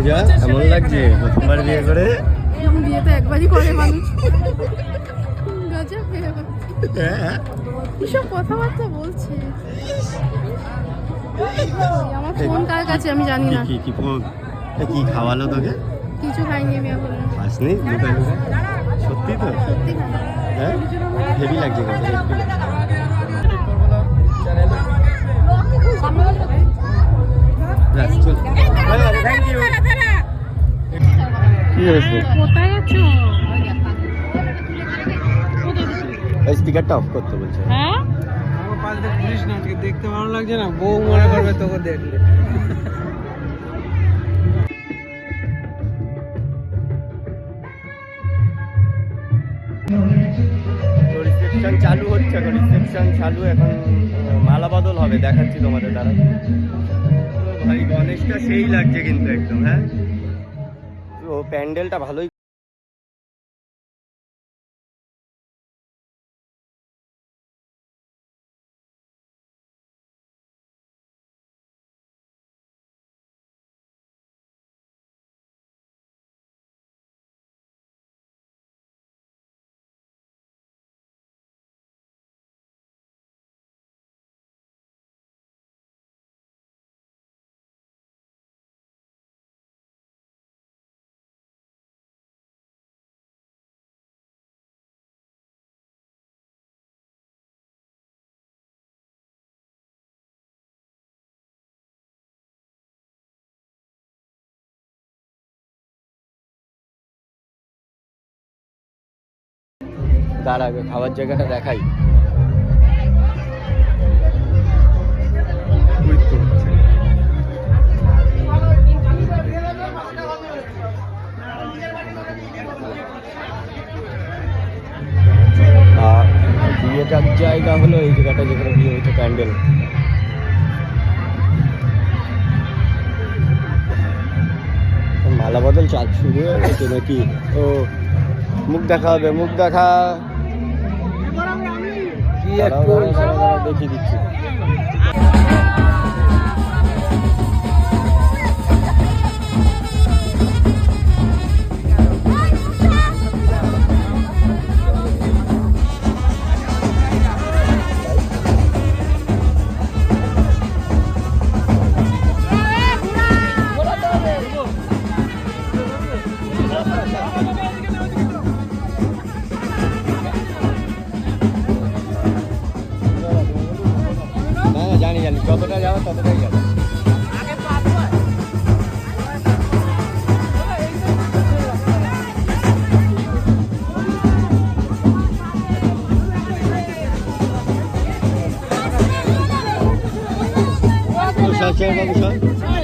পূজা এমন লাগছে প্রথমবার বিয়ে করে এরকম বিয়ে তো একবারই করে মানুষ হ্যাঁ কিসব কথাবার্তা বলছে আমার ফোন কার কাছে আমি জানি না কি কি ফোন কি খাওয়ালো তোকে কিছু খাইনি আমি এখন সত্যি তো সত্যি হ্যাঁ হেভি লাগছে কিন্তু থ্যাংক ইউ কি হয়েছে কোথায় আছো? স্পিকারটা অফ করতে বলছে। হ্যাঁ? আমার পাশে পুলিশ না আজকে দেখতে ভালো লাগছে না? বউ মনে করবে তোকে দেখলে। তো রিসেপশন চালু হচ্ছে এখন রিসেপশন চালু এখন মালা বদল হবে দেখাচ্ছি তোমাদের দ্বারা। ভাই গণেশটা সেই লাগছে কিন্তু একদম হ্যাঁ? প্যান্ডেলটা ভালোই দাঁড়াবে খাবার জায়গাটা দেখাই। বিয়েটার জায়গা হলো এই জায়গাটা যেখানে বিয়ে হয়েছে প্যান্ডেল। মালা বদল চাল শুরু হয়ে গেছে নাকি? ও, মুখ দেখা হবে, মুখ দেখা। দেখিয়ে দিচ্ছি। সব ছেড়ে বাবু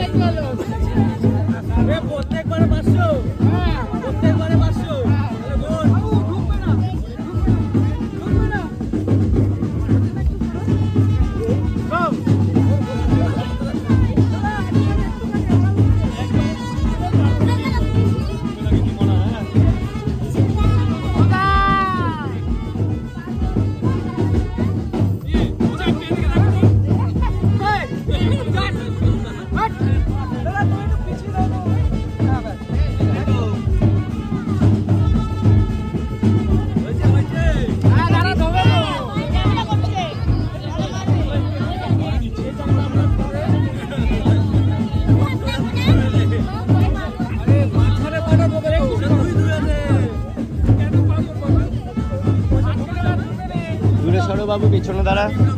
সরো বাবু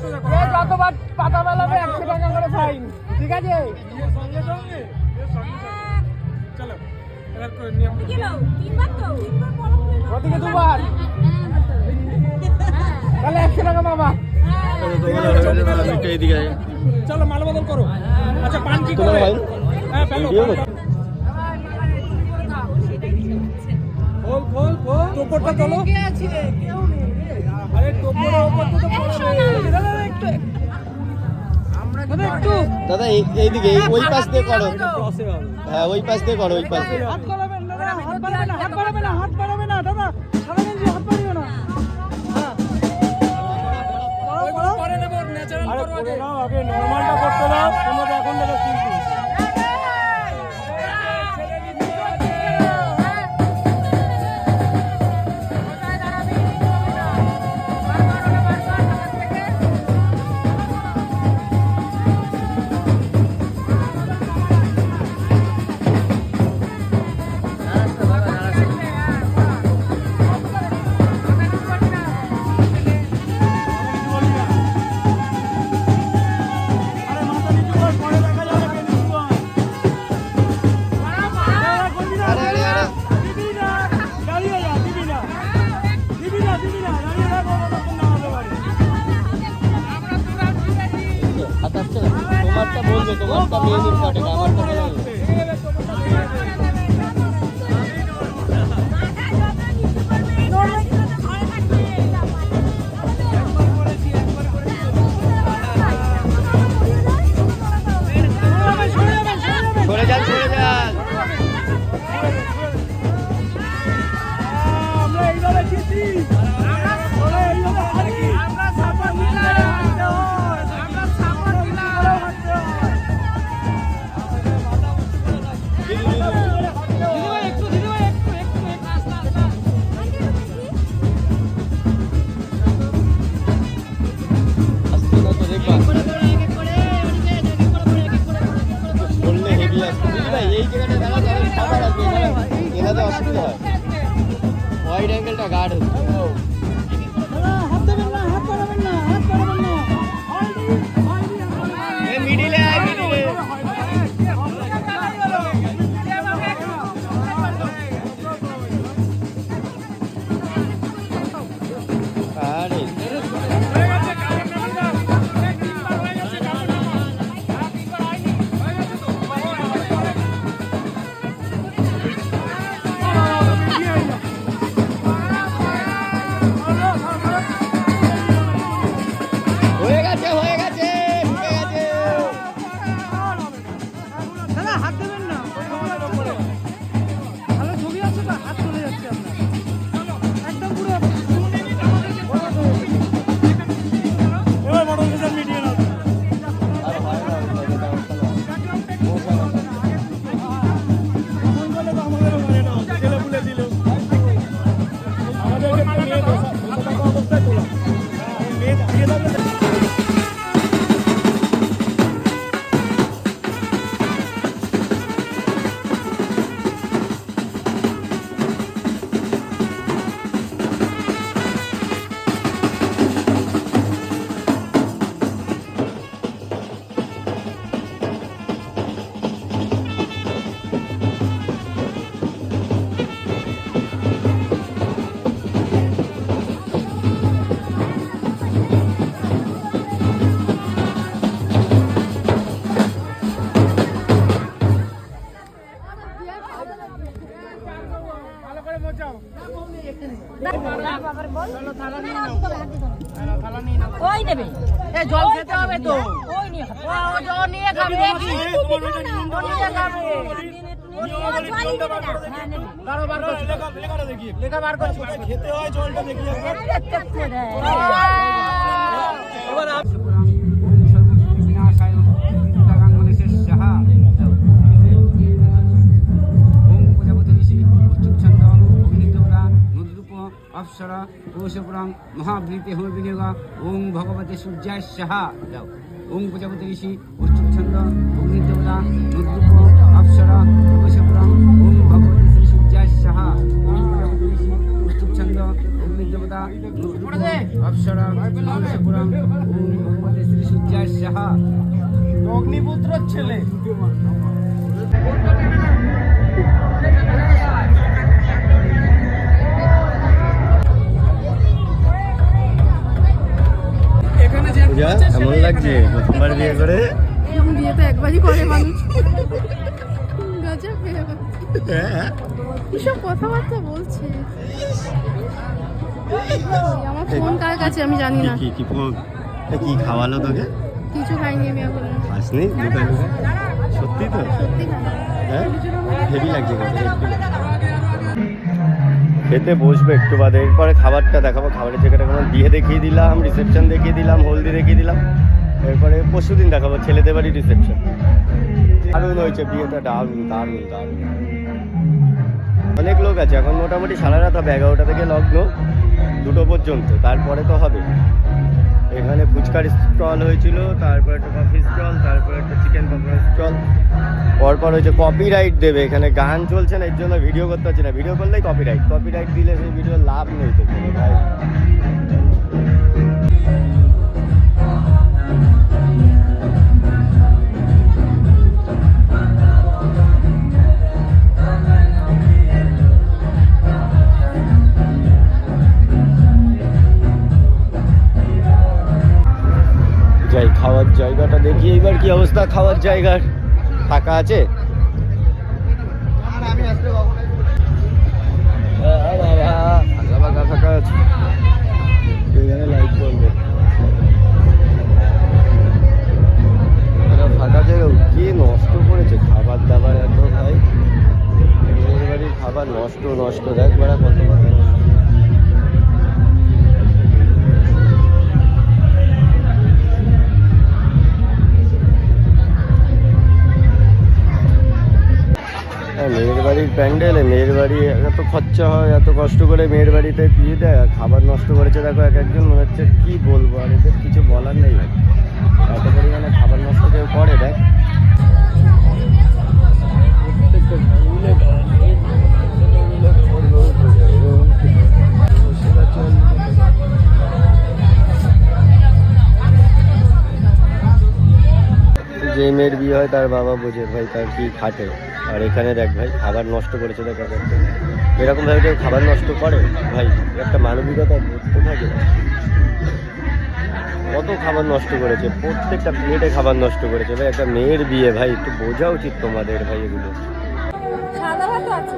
যে যতবার পাতা বালাবে একশো টাকা করে ফাইন ঠিক আছে? সঙ্গে সঙ্গে চলো ওদিকে দুবার। তাহলে একশো টাকা চলো মাল বদল করো। আচ্ছা পান কি করে? হ্যাঁ ফেলো খোল খোল খোল। টোপরটা কে আছে কেউ নেই। দাদা এইদিকে ওই পাশ দিয়ে করো। হ্যাঁ ওই পাশ দিয়ে করো ওই পাশ দিয়ে। আগে। নাও করতে দাও তোমরা এখন দেখো மீதி போட்டு নেবে এ জল খেতে হবে তো। ওই নিয়ে ও জল নিয়ে খাবে। নিয়ে খেতে হয় জলটা দেখি। অপ্সরা কৌশপুরাং মহাবৃতি হোম বিনিয়োগ, ওং ভগবতী সূর্যায় সাহা। যাও। ওং প্রজাপতি ঋষি উষ্ঠুপ ছন্দ অগ্নিদেবতা নদ্রুপ অপ্সরা কৌশপুরাং ওং ভগবতী শ্রী সূর্যায় সাহা। ওং প্রজাপতি ঋষি উষ্ঠুপ ছন্দ অগ্নিদেবতা নদ্রুপ অপ্সরা কৌশপুরাং ওং ভগবতী শ্রী সূর্যায় সাহা। অগ্নিপুত্র ছেলে। লাগছে প্রথমবার বিয়ে করে। এরকম বিয়ে তো একবারই করে মানুষ। গজব হয়ে হ্যাঁ। এসব কথাবার্তা বলছে। আমার ফোন কার কাছে আমি জানি না। কি কি ফোন? কি খাওয়ালো তোকে? কিছু খাইনি আমি এখন। আসনি লুকায়? সত্যি তো? সত্যি হ্যাঁ? হেভি লাগছে। খেতে। বসবে একটু বাদে। এরপরে খাবারটা দেখাবো। খাবারের জায়গাটা কেমন বিয়ে দেখিয়ে দিলাম রিসেপশন দেখিয়ে দিলাম হলদি দেখিয়ে দিলাম। এরপরে পরশু দিন দেখাবো, ছেলেদের বাড়ি রিসেপশন দারুণ হয়েছে, বিয়েটা দারুণ দারুণ দারুণ অনেক লোক আছে, এখন মোটামুটি সারা রাত হবে, এগারোটা থেকে লগ্ন, দুটো পর্যন্ত, তারপরে তো হবে। এখানে ফুচকার স্টল হয়েছিল, তারপরে একটা কফি স্টল তারপরে একটা চিকেন পকোড়া স্টল পরপর হয়েছে কপিরাইট দেবে, এখানে গান চলছে না, এর জন্য ভিডিও করতে হচ্ছে না। ভিডিও করলেই কপিরাইট কপিরাইট দিলে সেই ভিডিও লাভ নেই তো ভাই এইবার খাওয়ার জায়গার ফাঁকা আছে? খরচা হয়, এত কষ্ট করে মেয়ের বাড়িতে দিয়ে দেয় খাবার নষ্ট করেছে দেখো এক একজন, মনে হচ্ছে কী বলব, আর এদের কিছু বলার নেই ভাই। এত পরিমাণে খাবার নষ্ট কেউ করে, দেখ। যে মেয়ের বিয়ে হয়, তার বাবা বোঝে, ভাই, তার কি খাটে? আর এখানে দেখ ভাই, খাবার নষ্ট করেছে, দেখ এক একটা। এরকম ভাবে কেউ খাবার নষ্ট করে? ভাই, একটা মানবিকতা থাকে কত খাবার নষ্ট করেছে? প্রত্যেকটা প্লেটে খাবার নষ্ট করেছে। ভাই, একটা মেয়ের বিয়ে, ভাই, একটু বোঝা উচিত তোমাদের, ভাই, এগুলো। সাদা ভাত আছে।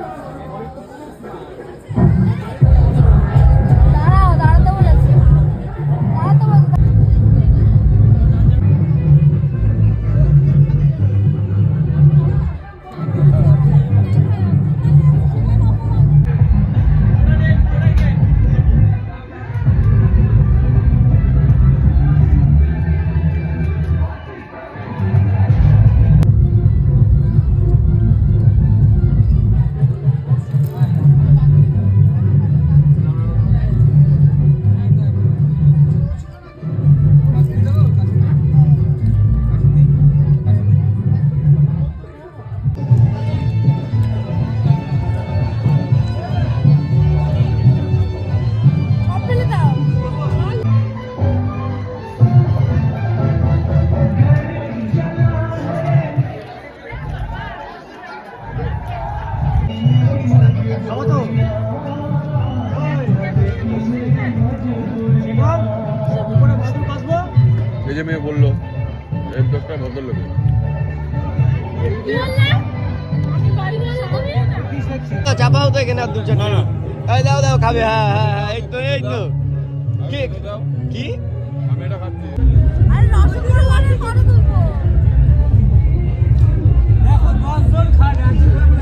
এই যে মেয়ে বলল এই একটা ভদ্রলোক। চাপাও তো এখানে আর দু চারটে এই দাও দাও খাবে হ্যাঁ হ্যাঁ হ্যাঁ এই তো এই তো। কি? কি? আমি এটা খাচ্ছি। আরে রসগোল্লা অর্ডার করে দেবো আমি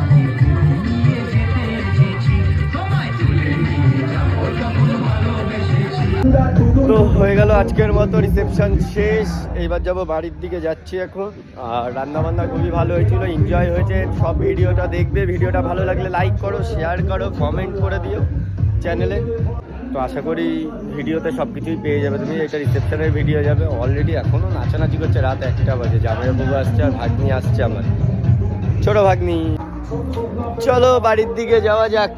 তো হয়ে গেল আজকের মতো রিসেপশন শেষ। এইবার যাব বাড়ির দিকে যাচ্ছি এখন। আর রান্না বান্না খুবই ভালো হয়েছিল এনজয় হয়েছে। সব ভিডিওটা দেখবে, ভিডিওটা ভালো লাগলে লাইক করো শেয়ার করো কমেন্ট করে দিও চ্যানেলে তো আশা করি ভিডিওতে সব কিছুই পেয়ে যাবে। তুমি এটা রিসেপশনের ভিডিও যাবে। অলরেডি এখনও নাচানাচি করছে, রাত একটা বাজে। জামাইবাবু আসছে আর ভাগ্নি আসছে আমার। ছোট ভাগ্নি। চলো বাড়ির দিকে যাওয়া যাক।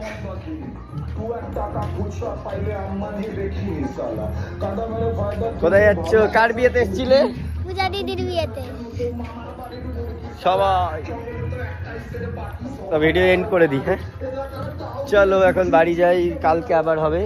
কোথায় যাচ্ছ? কার বিয়েতে এসছিলে? পূজা দিদির বিয়েতে। সবাই। তো ভিডিও এন্ড করে দিই হ্যাঁ? চলো এখন বাড়ি যাই কালকে আবার হবে।